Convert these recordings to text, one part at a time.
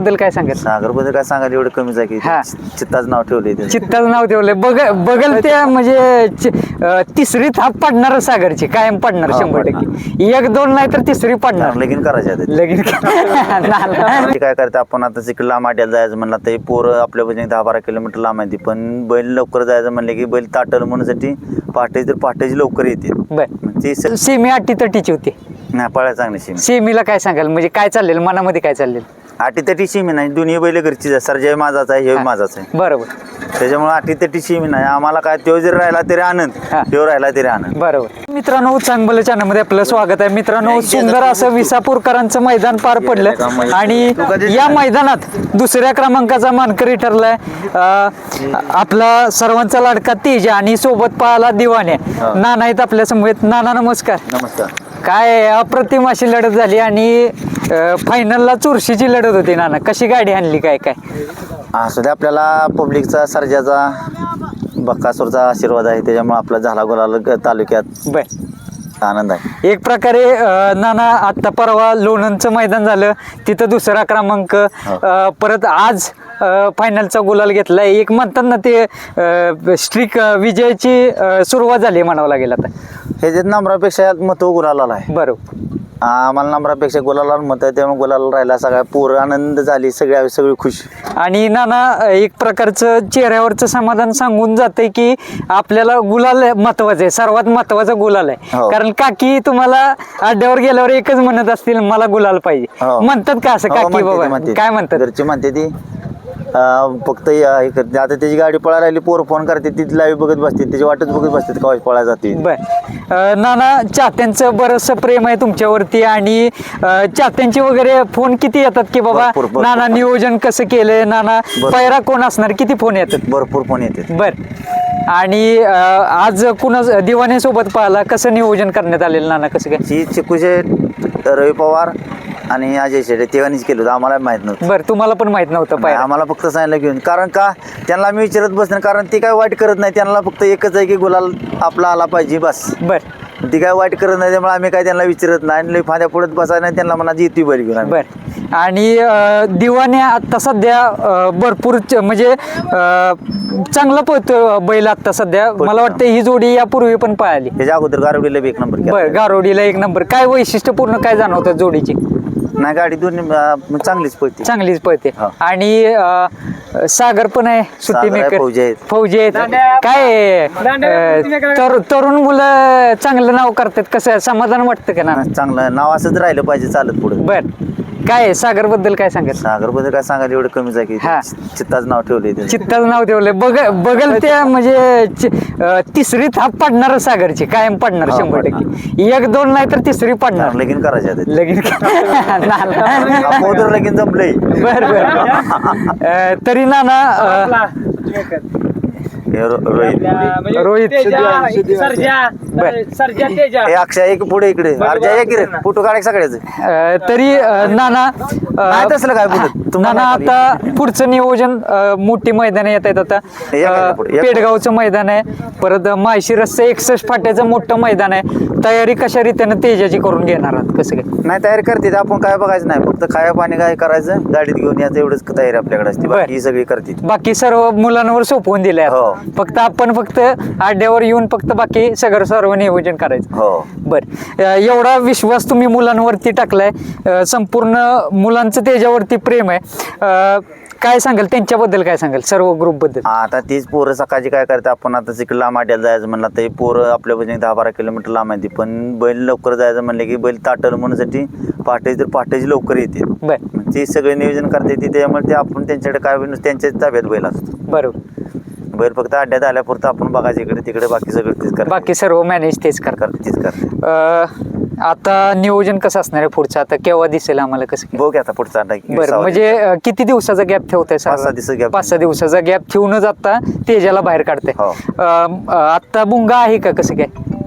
बद्दल काय सांगाल? सागरबद्दल काय सांगायला एवढं कमीच आहे की हा. चित्ताच नाव त्याचं. चित्ताचं नाव ठेवलंय. बघ बगल त्या म्हणजे चि- अं, तिसरी थाप पडणार सागरची कायम पडणार हा, शंभर टक्के. एक दोन नाही तर तिसरी पडणार. लगीन करायचे आता. लगीन. ते काय करते आपण आता तिकडे लांब आट्याला जायचं म्हणलं हे पोरं आपल्या म्हणजे दहा बारा किलोमीटर लांब आहे ती पण बैल लवकर जायचं म्हणलं की बैल ताटल म्हणण्यासाठी पहाटे तर पहाटेची लवकर येते. बर. ती सेमी अटी तटीची होती. नाही पळायला चांगली शिमी सेमीला काय सांगाल? म्हणजे काय चाललेलं? मनामध्ये काय चाललेलं? आठी तटी शिमी नाही दोन्ही बैल घरचीच आहे सरजय माझाच आहे हे. माझाच आहे. बरोबर. त्याच्यामुळे आठी तटी शिमी नाही आम्हाला काय तो जरी राहिला तरी आनंद. हा. तो राहिला तरी आनंद. बरोबर. मित्रांनो चांगलं चॅनलमध्ये आपलं स्वागत आहे. मित्रांनो सुंदर असं विसापूरकरांचं मैदान पार पडलं आणि या मैदानात दुसऱ्या क्रमांकाचा मानकरी ठरलाय. अं, आपला सर्वांचा लाडका तेज आणि सोबत पाहाला दिवाने. नाना आहेत आपल्या समवेत. नाना नमस्कार. नमस्कार. काय अप्रतिम अशी लढत झाली आणि फायनलला चुरशीची लढत होती नाना. कशी गाडी आणली काय काय? असू दे आपल्याला पब्लिकचा सर्जाचा बक्कासूरचा आशीर्वाद आहे. त्याच्यामुळे आपला झाला गोलाल तालुक्यात. बर. आनंद आहे. एक प्रकारे अं, नाना आत्ता परवा लोणंदचं मैदान झालं. तिथं दुसरा क्रमांक. अं, परत आज अं, फायनलचा गुलाल घेतलाय. एक म्हणतात ना ते स्ट्रिक विजयाची अं, सुरुवात झाली म्हणावं लागेल आता. ह्याच्यात नंबरापेक्षा महत्त्व गुलाला आहे. बरोबर. आम्हाला नंबरापेक्षा गुलाला मत आहे त्यामुळे गुलाला राहिला सगळ्या पूर आनंद झाली सगळ्या सगळी खुश. आणि नाना एक प्रकारचं चेहऱ्यावरचं समाधान सांगून जाते की आपल्याला गुलाल महत्वाचं आहे सर्वात महत्त्वाचा गुलाल आहे. हो. कारण काकी तुम्हाला अड्ड्यावर गेल्यावर एकच म्हणत असतील मला गुलाल पाहिजे. हो. म्हणतात का असं हो, काकी म्हणते ती, बाबा? म्हणते ती. काय म्हणतात? घरची म्हणते ती. अं, फक्त या- हे करते. आता त्याची गाडी पळायला राहिली पोर फोन करते ती लाईव्ह बघत बसते त्याची वाटच बघत बसते कवा पळायला जाते. बर. अं, नाना चाहत्यांचं बरंचसं प्रेम आहे तुमच्यावरती आणि अं, चाहत्यांचे वगैरे फोन किती येतात की बाबा भरपूर, भरपूर. नाना नियोजन कसं केलंय? नाना भरपूर. पैरा कोण असणार? किती फोन येतात? भरपूर फोन येते बर. आणि अं, आज कुणा दिवाने सोबत पाहिला? कसं नियोजन करण्यात आलेलं नाना कसं काय? ही चिकूचे रवी पवार आणि अजय शेटे तेव्हानीच केलं होतं. आम्हाला माहीत नव्हतं. बर तुम्हाला पण माहीत नव्हतं नाही, पायरा आम्हाला फक्त सांगितलं घेऊन कारण का त्यांना आम्ही विचारत बसणार कारण ती काय वाईट करत नाही त्यांना फक्त एकच आहे की गुलाल आपला आला पाहिजे बस. बर. ती काय वाईट करत नाही त्यामुळे आम्ही काय त्यांना विचारत नाही आणि लई फांद्या पुढत बसायला नाही त्यांना म्हणा येते बैल घेऊन आम्ही. बर. आणि अं, दिवाने आता सध्या अं, भरपूर च- म्हणजे अं, चांगला पळतो बैल आता सध्या. मला वाटतं ही जोडी यापूर्वी पण पळाली. ह्याच्या अगोदर गारवडीला बी एक नंबर केला. बर गारोडीला एक नंबर काय वैशिष्ट्यपूर्ण काय जाणवतं जोडीची? नाही गाडी दोन्ही अं, चांगलीच पळते. चांगलीच पळते. हा. आणि अं, सागर पण आहे सुट्टी सागर आहे, मेकर. फौजी आहेत. फौजी आहेत. काय अं, तर- तरुण मुलं चांगलं नाव करतात. कसं समाधान वाटतं का ना चांगलं नाव असंच राहिलं पाहिजे चालत पुढे. बर. काय सागरबद्दल काय सांगत सागरबद्दल काय सांगायला एवढं कमीच आहे की हा. चित्ताच नाव ठेवलंय त्याचं. चित्ताचं नाव ठेवलंय. बघ बगल त्या म्हणजे चि- अं, तिसरी थाप पडणार सागरची कायम पडणार हा, शंभर. टक्के. एक दोन नाही तर तिसरी पडणार. लगीन करायचे आता. लगीन. अगोदर लगीन जमलंय. बर बर. अं, तरी नाना अं, हे रो- रोहित. रोहित. बर. हे अक्षय एक पुढे इकडे. अर्जा एक रे फोटो काढाय सगळ्याच. अं, तरी अं, नाना अं, नाही तसलं काय बोलत. नाना काय आता पुढचं नियोजन अं, मोठी मैदान येत आहेत आता या अं, खाली पुढे, या पेडगावचं मैदान आहे. परत माळशिरसचं एकसष्ट फाट्याचं मोठं मैदान आहे. तयारी कशा रीतीनं तेजाची करून घेणार आहात? कसं काय? नाही तयारी करते. आपण काय बघायचं नाही. फक्त खाया पाणी काय करायचं गाडीत घेऊन यायचं एवढंच तयारी आपल्याकडे असते. बर. बाकी ही सगळी करते. बाकी सर्व मुलांवर सोपवून दिलंय आता. हो. फक्त आपण फक्त आड्यावर येऊन फक्त बाकी सगळं सर्व नियोजन करायचं. हो. बर. अ, एवढा विश्वास तुम्ही मुलांवरती टाकलाय. अ, संपूर्ण मुलांचं त्याच्यावरती प्रेम आहे. अ, काय सांगाल? त्यांच्याबद्दल काय सांगाल? सर्व ग्रुपबद्दल. आता तीच पोरं सकाळची काय करते? आपण आता तिकडे लांब आट्याला जायचं म्हणलं तर हे पोरं आपल्या म्हणजे दहा बारा किलोमीटर लांब आहे ती. पण बैल लवकर जायचं म्हणलं की बैल ताटल म्हणण्यासाठी पहाटे तर पहाटेची लवकर येते. बर. ते सगळे नियोजन करते ती त्यामुळे ते आपण त्यांच्याकडे काय होईल त्यांच्या ताब्यात बैल असतो बरोबर. बैल फक्त अड्ड्यात आल्यापुरतं आपण बघायचं इकडे तिकडे बाकी सगळं तीच करते बाकी सर्व मॅनेज तेच करतात करते तीच करते अ, आता नियोजन कसं असणार आहे पुढचं आता केव्हा दिसेल आम्हाला कसं? बघू की आता पुढचा अड्डा बरं सहा म्हणजे अ, किती दिवसाचा गॅप ठेवताय पाच सहा दिवसाचा gap. पाच सहा दिवसाचा गॅप ठेवूनच आता तेजाला बाहेर काढते हो. आता बुंगा आहे का कसं काय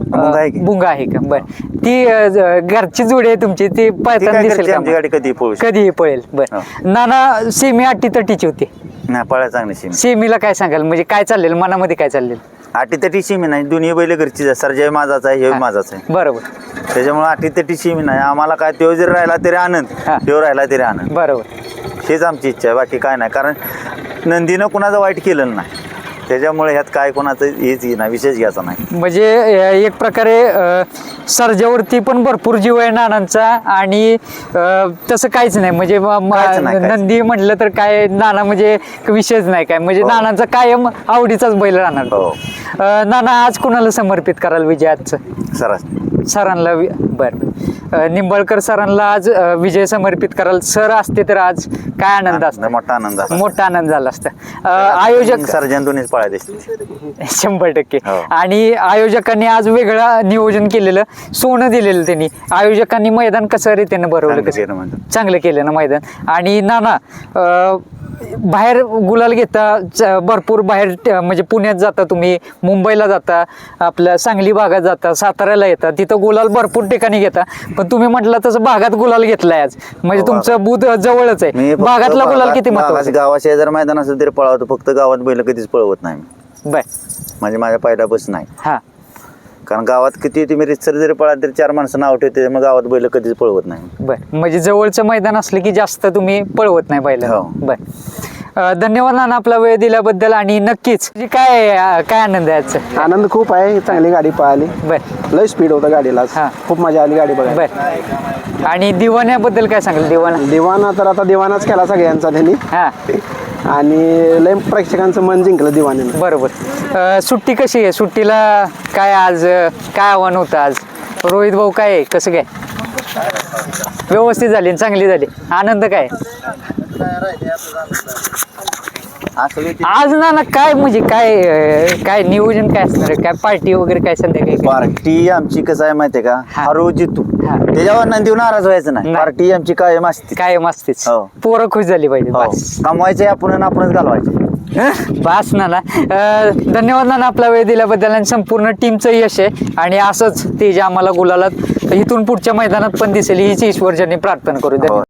बुंगा आहे की? बुंगा आहे का बर ती अ, ज- घरची जोडी आहे तुमची ती ती पळताना दिसेल का आमची? गाडी कधी पळू शकते. कधीही पळेल बर हो. नाना सेमी अटी तटीची होती नाही पळायला चांगली सीम सेमीला काय सांगाल? म्हणजे काय चाललेलं? मनामध्ये काय चाललेलं? आठी तटी शिमी नाही दोन्ही बैल घरचीच आहे सरजय माझाच आहे हे. माझाच आहे. बरोबर. त्याच्यामुळे आठी तटी शिमी नाही. आम्हाला काय तो जरी राहिला तरी आनंद. हा. तो राहिला तरी आनंद. बरोबर. हेच आमची इच्छा आहे. बाकी काय नाही. कारण नंदीनं कुणाचं वाईट केलं नाही. त्याच्यामुळे ह्यात काय कोणाचं हेच नाही विशेष घ्यायचा नाही. म्हणजे अ, एक प्रकारे अ, सर्जावरती पण भरपूर जीव आहे नानांचा आणि अ, तसं काहीच नाही. म्हणजे म- म- काहीच नाही, काहीच नंदी म्हटलं तर काय नाना म्हणजे विषयच नाही काय. म्हणजे हो. नानांचा कायम आवडीचाच बैल राहणार हो. अ, नाना आज कुणाला समर्पित कराल विजय आजचं सरास. सरांना वि- बरं. निंबाळकर सरांना आज विजय समर्पित कराल. सर असते तर आज काय आनंद असता? मोठा आनंद. मोठा आनंद झाला असता. आयोजक सर्जन दोन्हीच दिसते शंभर टक्के. हो. आणि आयोजकांनी आज वेगळं नियोजन केलेलं सोनं दिलेलं त्यांनी. आयोजकांनी मैदान कसं रीतीनं भरवलं चांगलं कसं? मैदान. चांगलं केलं ना मैदान. आणि नाना बाहेर गुलाल घेता भरपूर बाहेर म्हणजे पुण्यात जाता तुम्ही मुंबईला जाता आपल्या सांगली भागात जाता साताऱ्याला येता तिथं गुलाल भरपूर ठिकाणी घेता. पण तुम्ही म्हटलं तसं भागात गुलाल घेतलाय आज. म्हणजे हो, तुमचं बुध जवळच आहे. भागातला गुलाल किती महत्त्वाचा गावाच्या जर मैदान असेल तरी पळवतो. फक्त गावात बैल कधीच पळवत नाही बर. म्हणजे माझ्या पहिला बस नाही. हा. कारण गावात किती तुम्ही रितसर जरी पळा तरी चार माणसं नाव ठेवते मग गावात बैल कधीच पळवत नाही. बर. म्हणजे जवळचं मैदान असलं की जास्त तुम्ही पळवत नाही पहिलं हो. बर. धन्यवाद नाना आपला वेळ दिल्याबद्दल आणि नक्कीच. म्हणजे काय काय आनंद आहे आजचा? आनंद खूप आहे चांगली गाडी पळाली. बर. लय स्पीड होतं गाडीला. हा. खूप मजा आली गाडी बघायला. बर. आणि दिवाण्याबद्दल काय सांगाल? दिवाना दिवाना तर आता दिवानाच केला सगळ्यांचा त्यांनी. हा. आणि लय प्रेक्षकांचं मन जिंकलं दिवानीनं बरोबर. अं, सुट्टी कशी आहे? सुट्टीला काय आज अं, काय आव्हान होतं आज? रोहित भाऊ काय आहे? कसं काय? व्यवस्थित झाली आणि चांगली झाली. आनंद काय? आज ना ना काय म्हणजे काय अं, काय नियोजन काय असणार आहे? काय पार्टी वगैरे काय संध्याकाळी काय? पार्टी आमची कसं आहे माहितीये का हा. हरो जितू हा. त्याच्यावर नंदीव नाराज व्हायचं नाही नाही. पार्टी आमची कायम असते काय मस्तीच हो. पोरं खुश झाली पाहिजे हो. बस कमवायचे आपण आणि आपणच घालवायचे बास नाना अं, धन्यवाद नाना आपला वेळ दिल्याबद्दल आणि संपूर्ण टीमचं यश आहे आणि असंच ते जे आम्हाला गुलालात इथून पुढच्या मैदानात पण दिसेल हीच ईश्वरजनी प्रार्थना करू हो.